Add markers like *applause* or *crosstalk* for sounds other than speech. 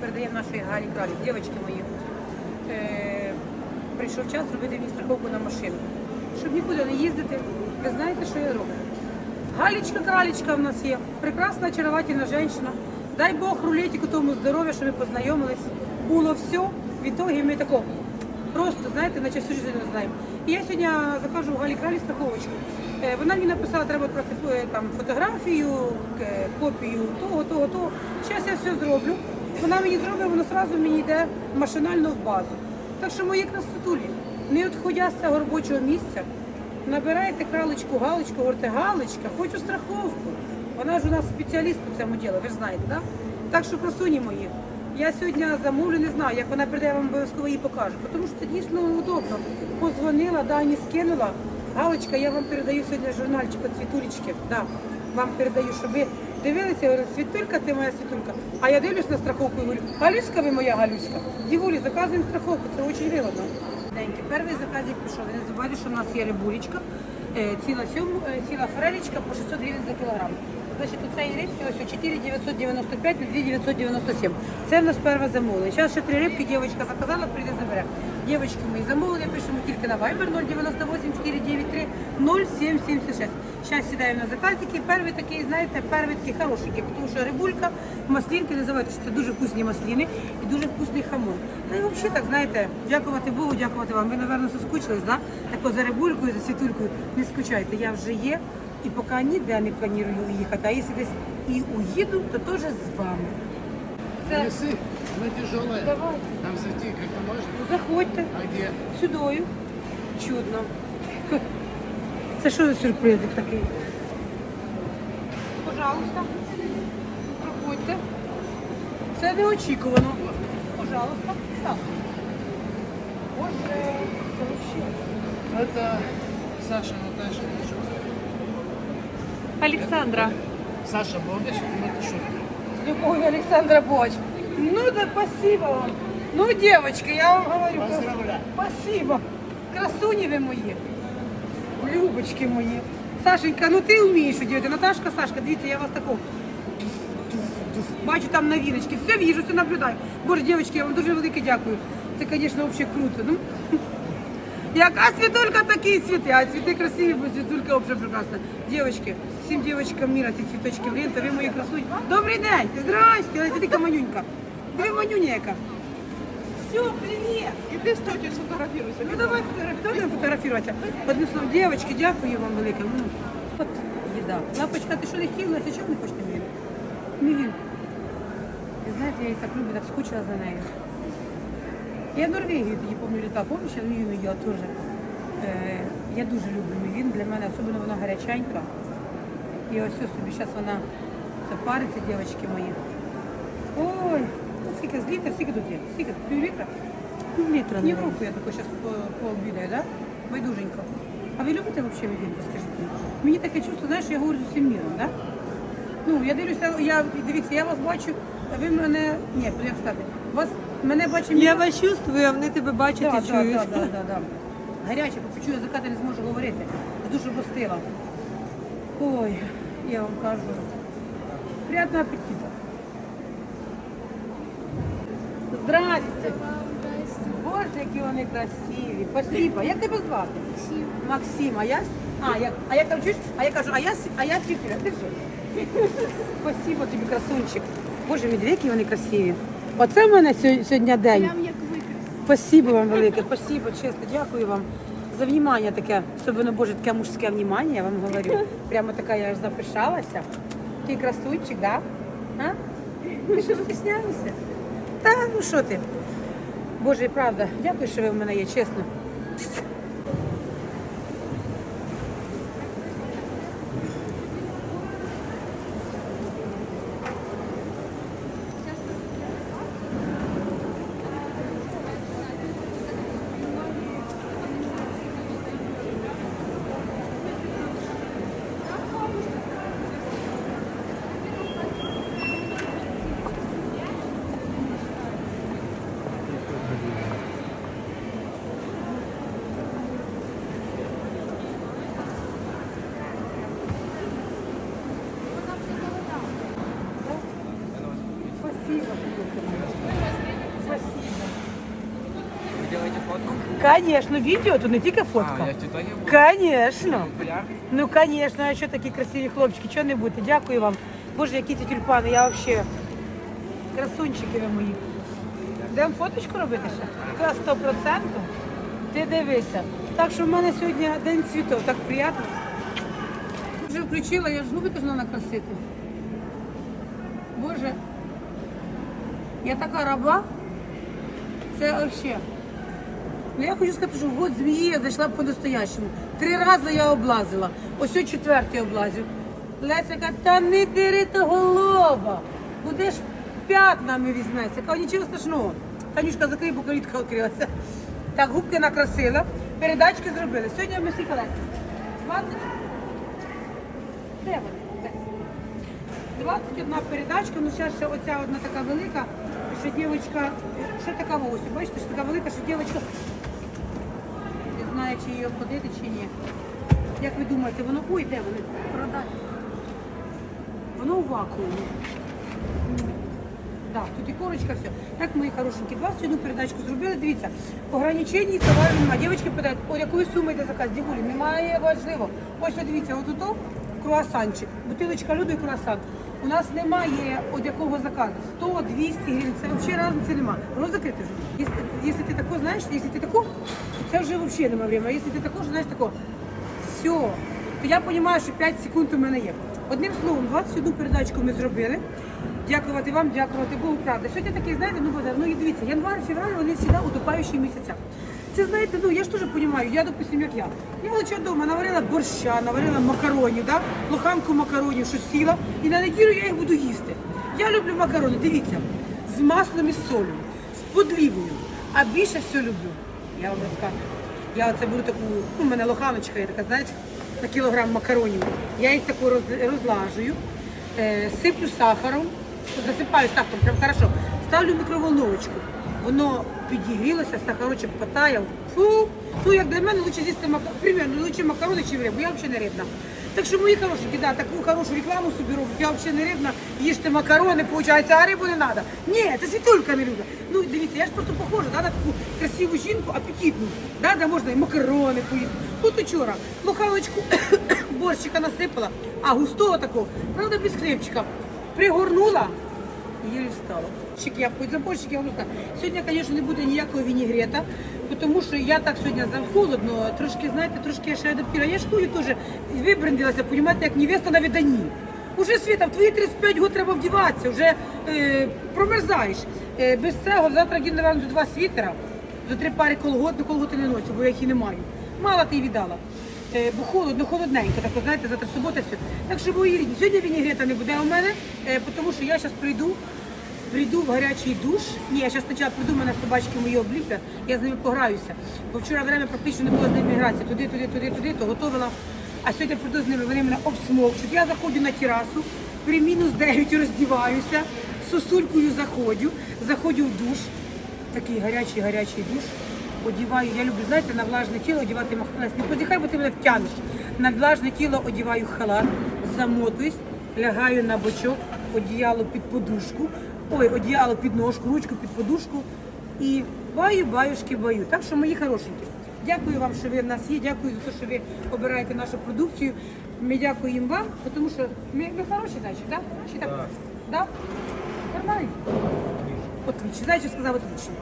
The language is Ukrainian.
передаємо нашої Галі Кралі. Дівчатки мої, е, прийшов час зробити мені страховку на машину. Щоб нікуди не їздити, ви знаєте, що я роблю? Галічка Кралічка в нас є. Прекрасна, очаровательна жінка. Дай Бог рулетику тому здоров'я, що ми познайомились. Було все. В ітогі ми тако просто, знаєте, наче всю життя не знаємо. І я сьогодні закажу у Галі Кралі страховочку. Е, Вона мені написала, треба трохи е, там фотографію, копію того, того, того. Зараз я все зроблю. Вона мені зробить, воно одразу мені йде машинально в базу. Так що мої красотулі, не відходя з цього робочого місця, набирайте кралечку, галочку, говорите, галочка, хочу страховку. Вона ж у нас спеціаліст по цьому ділу, ви ж знаєте, так? Так що красуні мої. Я сьогодні замовлю, не знаю, як вона прийде, я вам обов'язково її покажу. Тому що це дійсно удобно. Позвонила, дані скинула. Галочка, я вам передаю сьогодні журнальчик від Світулечки. Да, вам передаю, щоб ви дивилися, говорю, Світулька, ти моя Світулька. А я дивлюсь на страховку і говорю, Галюська, ви моя Галюська. Дівулі, заказуємо страховку, це дуже вигодно. Перший заказик пішов. Ви не забувайте, що в нас є рибулечка, е, ціла е, ціла форелечка по 600 гривень за кілограм. Значить, у цієї рибки ось 4 995 на 2 997. Це в нас перше замовлення. Зараз ще три рибки дівчинка заказала, прийде забере. Дівчатки мої замовлення пишемо тільки на Viber 098 493 0776. Зараз сідаємо на заказики. Перший такий, знаєте, перший такий хорошенький, тому що рибулька, маслінки, називають, що це дуже вкусні масліни і дуже вкусний хамон. Ну і взагалі так, знаєте, дякувати Богу, дякувати вам. Ви, напевно, соскучились, да? Так за рибулькою, за світулькою. Не скучайте, я вже є. І поки ніде не планую уїхати, а якщо десь і уїду, то теж з вами. Це Весы, она тяжелая. давай, Там зайти как-то можно? заходьте А где? сюдою. Чудно. *laughs* Це що за сюрпризик такий? Пожалуйста, проходьте. Це неочікувано. Пожалуйста, Стас. Боже, це взагалі. Это Саша Наташа. Александра. Саша Богдаш, ну это шутка. С любовью, Александра Боч. Ну да спасибо вам. Ну, девочки, я вам говорю. Поздравляю. Спасибо. Красуні ви мої. Любочки мої. Сашенька, ну ти вмієш робити. Наташка, Сашка, дивіться, я вас таку. Бачу там новиночки. Все віжу, все наблюдаю. Боже, дівчатки, я вам дуже велике дякую. Це, звісно, взагалі круто. Ну, *laughs* яка світулька, такі цвіти, а цвіти красиві, бо світулька взагалі прекрасна. Дівчатки, всім дівчаткам міра ці цвіточки в лента, ви мої красуні. Добрий день, здрасте, ось ти манюнька. Ти манюня яка. Все, привіт. Иди с тетей сфотографируйся. Ну давай фотографировать, фотографироваться. Одним словом, девочки, дякую вам велике. М. От їда. Лапочка, ти що не хотіла? Ти чого не хочеш мівін? Мівін. Ви знаєте, я її так люблю, так скучила за нею. Я Норвегію тоді пам'ятаю літав, помніш, я їла теж. Е, я дуже люблю мівін, для мене особливо вона гаряченька. І ось собі зараз вона запариться, дівчатки мої. Ой, ну скільки з літра, скільки тут є? Скільки? Пів літра? Пів літра. Ні, в руку я тако зараз пообідаю, да? Байдуженько. А ви любите взагалі відінку, скажіть мені? Мені таке чувство, знаєш, я говорю з усім міром, да? Ну, я дивлюся, я, дивіться, я вас бачу, а ви мене, ні, як сказати, вас, мене бачить Я вас чувствую, а вони тебе бачать да, і чують. да, да, да, да. Гаряче, попечу язика, ти не зможу говорити. З душу постила. Ой, я вам кажу. Приятного аппетита. Здрасте. Боже, які вони красиві. Спасибо. Як тебе звати? Максим. Максим, а я, а, я, а я там чуєш, а я кажу, а я, а я. Ти що? Спасибо тобі, красунчик. Боже, які вони красиві. Оце в мене сьогодні день. Спасибо вам велике, спасибо, чесно, дякую вам за внімання таке, особливо, боже, таке мужське внімання, я вам говорю. Прямо така я аж запишалася. Такий красунчик, да? А? Ти що стісняєшся? Та ну що ти? Боже, правда, дякую, що ви в мене є, чесно. Конечно, відео, то не тільки фотка. А, я был. Конечно. Ну, звісно, а що такі красиві хлопчики, чого не бути? Дякую вам. Боже, які ці тюльпани, я взагалі красунчики ви мої. Йдемо фоточку робити ще? Це сто процентів. Ти дивися. Так що в мене сьогодні день цвітов, так приємно. Вже включила, я ж губи теж треба красити. Боже, я така раба. Це взагалі. Ну я хочу сказати, що в год змії я зайшла по-настоящему. Три рази я облазила. Ось о четвертий облазив. Леся каже, та не дери того лоба. Будеш п'ятнами візьмешся. Кажу, нічого страшного. Танюшка, закрий, бо калітка відкрилася. Так, губки накрасила, передачки зробили. Сьогодні ми всі колеса. 20? Де вони? 21 передачка, ну зараз ще оця одна така велика, що дівчинка, що така ось, бачите, що така велика, що дівчинка чи її обходити, чи ні. Як ви думаєте, воно ой, де вони? Продати. Воно у вакуумі. Так, тут і корочка, все. Так, мої хорошенькі, 21 передачку зробили. Дивіться, ограничень товару немає. Дівчатки питають, о якої суми йде заказ? Дівулі, немає важливо. Ось дивіться, от тут круасанчик, бутилочка льоду і круасан. У нас немає от якого заказу. 100, 200 гривень, це взагалі різниці немає. Воно закрите вже. Якщо, ти тако знаєш, якщо ти тако, це вже взагалі немає времени. А якщо ти тако, знаєш тако, все. То я розумію, що 5 секунд у мене є. Одним словом, 21 передачку ми зробили. Дякувати вам, дякувати Богу, правда. Сьогодні такий, знаєте, ну базар. Ну і дивіться, январ, февраль, вони завжди утопаючі місяця. Це знаєте, ну я ж теж розумію, я, допустим, як я. Я лише вдома наварила борща, наварила макаронів, да? лоханку макаронів, що сіла, і на неділю я їх буду їсти. Я люблю макарони, дивіться, з маслом і солью, з подлівою. А більше все люблю. Я вам розказую. Я оце беру таку, ну, у мене лоханочка є така, знаєте, на кілограм макаронів. Я їх таку роз- розлажую, е, сиплю сахаром, засипаю сахаром, прям хорошо. Ставлю мікроволновочку. Воно підігрілося, сахарочок потаяв. Фу, ну як для мене лучше з'їсти мака... примерно лучше макарони, чи рибу. Я взагалі не рибна. Так що мої хорошенькі, да, таку хорошу рекламу собі роблю. Я взагалі не рибна, їжте макарони, виходить, а рибу не треба. Ні, це світулька не любить. Ну дивіться, я ж просто похожа да, на таку красиву жінку, апетитну. Да, де можна і макарони поїсти. Тут вчора лоханочку *coughs* борщика насипала, а густого такого, правда, без хлібчика. Пригорнула, Еле встала. Чик, я за я вам. Сьогодні, звісно, не буде ніякого вінігрета, тому що я так сьогодні за холодно, трошки, знаєте, трошки я ще адаптувала. Я ж теж вибрендилася, розумієте, як невеста на виданні. Уже світа, в твої 35 років треба вдіватися, вже е, промерзаєш. Е, без цього завтра дім, напевно, за два світера, за три пари колгот, ну колготи не носю, бо я їх і не маю. Мало ти й віддала. Е, бо холодно, холодненько, так знаєте, завтра субота все. Так що мої рідні, сьогодні вінігрета не буде у мене, е, тому що я зараз прийду, прийду в гарячий душ. Ні, я зараз спочатку прийду, мене собачки мої обліплять, я з ними пограюся. Бо вчора время практично не було з ними гратися. Туди, туди, туди, туди, то готувала. А сьогодні прийду з ними, вони мене обсмокчуть. Я заходжу на терасу, при мінус 9 роздіваюся, сосулькою заходжу, заходжу в душ. Такий гарячий, гарячий душ. Одіваю, я люблю, знаєте, на влажне тіло одівати махалес. Не подихай, бо ти мене втягнеш. На влажне тіло одіваю халат, замотуюсь, лягаю на бочок, одіяло під подушку, ой, одіяло під ножку, ручку під подушку і баю, баюшки, баю. Так що, мої хорошенькі, дякую вам, що ви в нас є, дякую за те, що ви обираєте нашу продукцію. Ми дякуємо вам, тому що ми, ми хороші, значить, так? Чи так? Да? Нормально? Отлично. Знаєте, що сказав отлично?